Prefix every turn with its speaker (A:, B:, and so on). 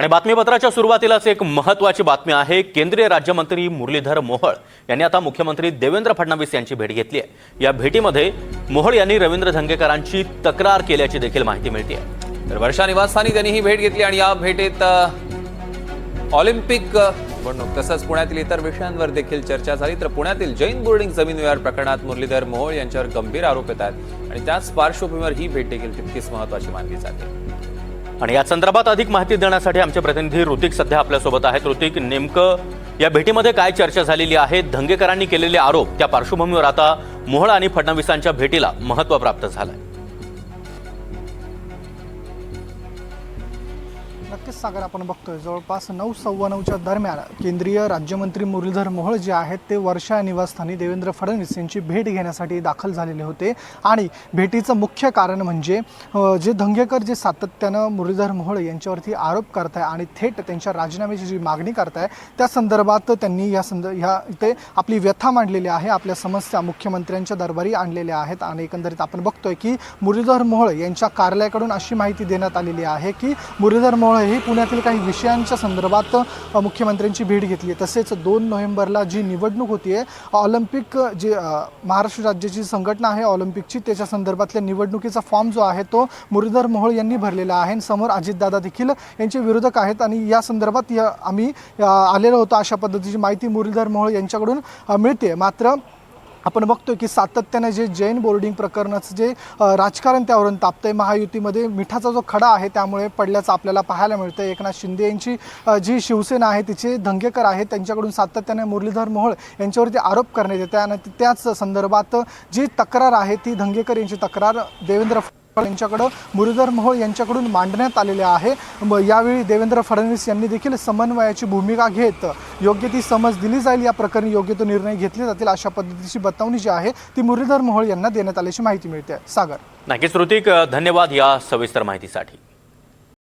A: आणि बातमीपत्राच्या सुरुवातीलाच एक महत्वाची बातमी आहे. केंद्रीय राज्यमंत्री मुरलीधर मोहोळ यांनी आता मुख्यमंत्री देवेंद्र फडणवीस यांची भेट घेतली आहे. या भेटीमध्ये मोहोळ यांनी रवींद्र धंगेकरांची तक्रार केल्याची देखील माहिती मिळते
B: तर वर्षा निवासस्थानी त्यांनी ही भेट घेतली आणि या भेटीत ऑलिम्पिक निवडणूक तसंच पुण्यातील इतर विषयांवर देखील चर्चा झाली. तर पुण्यातील जैन बोर्डिंग जमीन व्यवहार प्रकरणात मुरलीधर मोहोळ यांच्यावर गंभीर आरोप येत आहेत आणि त्याच पार्श्वभूमीवर ही भेट देखील तितकीच महत्वाची मानली जाते.
A: आणि या संदर्भात अधिक माहिती देण्यासाठी आमचे प्रतिनिधी ऋतिक सध्या आपल्यासोबत आहेत. ऋतिक नेमकं या भेटीमध्ये काय चर्चा झालेली आहे? धंगेकरांनी केलेले आरोप त्या पार्श्वभूमीवर आता मोहळ आणि फडणवीसांच्या भेटीला महत्त्व प्राप्त झालंय.
C: नक्कीच सागर आपण बघतोय जवळपास नऊ सव्वा नऊच्या दरम्यान केंद्रीय राज्यमंत्री मुरलीधर मोहोळ जे आहेत ते वर्षा निवासस्थानी देवेंद्र फडणवीस यांची भेट घेण्यासाठी दाखल झालेले होते. आणि भेटीचं मुख्य कारण म्हणजे जे धंगेकर जे सातत्यानं मुरलीधर मोहोळ यांच्यावरती आरोप करताय आणि थेट त्यांच्या राजीनाम्याची जी मागणी करताय त्या संदर्भात त्यांनी या संद ह्या इथे आपली व्यथा मांडलेली आहे आपल्या समस्या मुख्यमंत्र्यांच्या दरबारी आणलेल्या आहेत आणि एकंदरीत आपण बघतोय की मुरलीधर मोहोळ यांच्या कार्यालयाकडून अशी माहिती देण्यात आलेली आहे की मुरलीधर मोहोळ हे पुण्यातील काही विषयांच्या संदर्भात मुख्यमंत्र्यांची भेट घेतली आहे तसेच दोन नोव्हेंबरला जी निवडणूक होती आहे ऑलिम्पिक जे महाराष्ट्र राज्याची संघटना आहे ऑलिम्पिकची त्याच्या संदर्भातल्या निवडणुकीचा फॉर्म जो आहे तो मुरलीधर मोहोळ यांनी भरलेला आहे. आणि समोर अजितदादा देखील यांचे विरोधक आहेत. आणि या संदर्भात आम्ही आलेलो होतो अशा पद्धतीची माहिती मुरलीधर मोहोळ यांच्याकडून मिळते मात्र आपण बघतोय की सातत्याने जे जैन बोर्डिंग प्रकरणाचं जे राजकारण त्यावरून तापतंय महायुतीमध्ये मिठाचा जो खडा आहे त्यामुळे पडल्याचं आपल्याला पाहायला मिळतं एकनाथ शिंदे यांची जी शिवसेना आहे तिचे धंगेकर आहेत त्यांच्याकडून सातत्याने मुरलीधर मोहोळ यांच्यावरती आरोप करण्यात येते आणि त्याच संदर्भात जी तक्रार आहे ती धंगेकर यांची तक्रार देवेंद्र फ यांच्याकडं मुरलीधर मोहोळ यांच्याकडून मांडण्यात आलेले आहे. यावेळी देवेंद्र फडणवीस यांनी देखील समन्वयाची भूमिका घेत योग्य ती समज दिली जाईल या प्रकरणी योग्य तो निर्णय घेतले जातील अशा पद्धतीची बतावणी जी आहे ती मुरलीधर मोहोळ यांना देण्यात आल्याची माहिती मिळते. सागर.
A: नक्कीच ऋतिक धन्यवाद या सविस्तर माहितीसाठी.